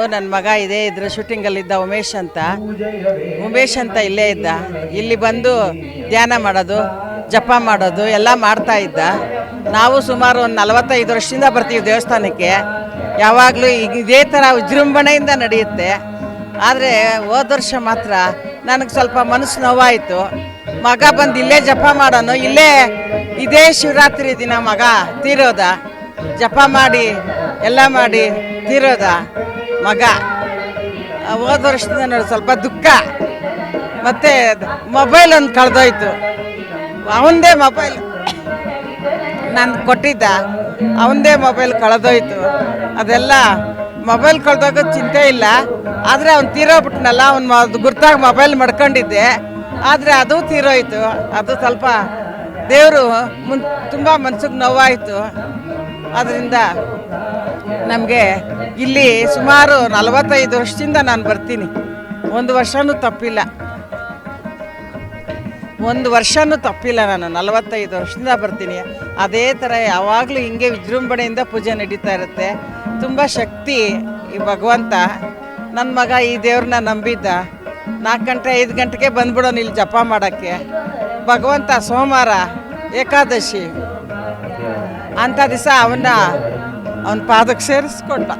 ನನ್ನ ಮಗ ಇದೆ ಇದ್ರ ಶೂಟಿಂಗಲ್ಲಿದ್ದ ಉಮೇಶ್ ಅಂತ. ಉಮೇಶ್ ಅಂತ ಇಲ್ಲೇ ಇದ್ದ. ಇಲ್ಲಿ ಬಂದು ಧ್ಯಾನ ಮಾಡೋದು, ಜಪ ಮಾಡೋದು, ಎಲ್ಲ ಮಾಡ್ತಾ ಇದ್ದ. ನಾವು ಸುಮಾರು ಒಂದು ನಲವತ್ತೈದು ವರ್ಷದಿಂದ ಬರ್ತೀವಿ ದೇವಸ್ಥಾನಕ್ಕೆ. ಯಾವಾಗಲೂ ಈಗ ಇದೇ ಥರ ವಿಜೃಂಭಣೆಯಿಂದ ನಡೆಯುತ್ತೆ. ಆದರೆ ಹೋದ ವರ್ಷ ಮಾತ್ರ ನನಗೆ ಸ್ವಲ್ಪ ಮನಸ್ಸು ನೋವಾಯಿತು. ಮಗ ಬಂದು ಇಲ್ಲೇ ಜಪ ಮಾಡೋನು. ಇಲ್ಲೇ ಇದೇ ಶಿವರಾತ್ರಿ ದಿನ ಮಗ ತೀರೋದ. ಜಪ ಮಾಡಿ, ಎಲ್ಲ ಮಾಡಿ ತೀರೋದ. ಮಗ. ಹೋದ ವರ್ಷದಿಂದ ನೋಡಿ, ಸ್ವಲ್ಪ ದುಃಖ. ಮತ್ತು ಮೊಬೈಲ್ ಒಂದು ಕಳೆದೋಯ್ತು. ಅವನದೇ ಮೊಬೈಲ್ ನಾನು ಕೊಟ್ಟಿದ್ದ. ಅವನದೇ ಮೊಬೈಲ್ ಕಳೆದೋಯ್ತು. ಅದೆಲ್ಲ ಮೊಬೈಲ್ ಕಳೆದೋಗ ಚಿಂತೆ ಇಲ್ಲ. ಆದರೆ ಅವ್ನು ತೀರೋಗ್ಬಿಟ್ನಲ್ಲ ಅವ್ನು ಗುರ್ತಾಗಿ ಮೊಬೈಲ್ ಮಡ್ಕೊಂಡಿದ್ದೆ. ಆದರೆ ಅದು ತೀರೋಯ್ತು. ಅದು ಸ್ವಲ್ಪ ದೇವರು ಮುನ್, ತುಂಬ ಮನ್ಸಿಗೆ ನೋವಾಯಿತು. ಅದರಿಂದ ನಮಗೆ ಇಲ್ಲಿ ಸುಮಾರು ನಲವತ್ತೈದು ವರ್ಷದಿಂದ ನಾನು ಬರ್ತೀನಿ. ಒಂದು ವರ್ಷವೂ ತಪ್ಪಿಲ್ಲ. ಒಂದು ವರ್ಷವೂ ತಪ್ಪಿಲ್ಲ ನಾನು, ನಲವತ್ತೈದು ವರ್ಷದಿಂದ ಬರ್ತೀನಿ. ಅದೇ ಥರ ಯಾವಾಗಲೂ ಹಿಂಗೆ ವಿಜೃಂಭಣೆಯಿಂದ ಪೂಜೆ ನಡೀತಾ ಇರುತ್ತೆ. ತುಂಬ ಶಕ್ತಿ ಈ ಭಗವಂತ. ನನ್ನ ಮಗ ಈ ದೇವ್ರನ್ನ ನಂಬಿದ್ದ. ನಾಲ್ಕು ಗಂಟೆ, ಐದು ಗಂಟೆಗೆ ಬಂದ್ಬಿಡೋನು ಇಲ್ಲಿ ಜಪ ಮಾಡೋಕ್ಕೆ. ಭಗವಂತ ಸೋಮವಾರ ಏಕಾದಶಿ. ಅಂಥ ದಿವಸ ಅವನ್ನ ಅವನ ಪಾದಕ್ಕೆ ಸೇರಿಸ್ಕೊಂಡ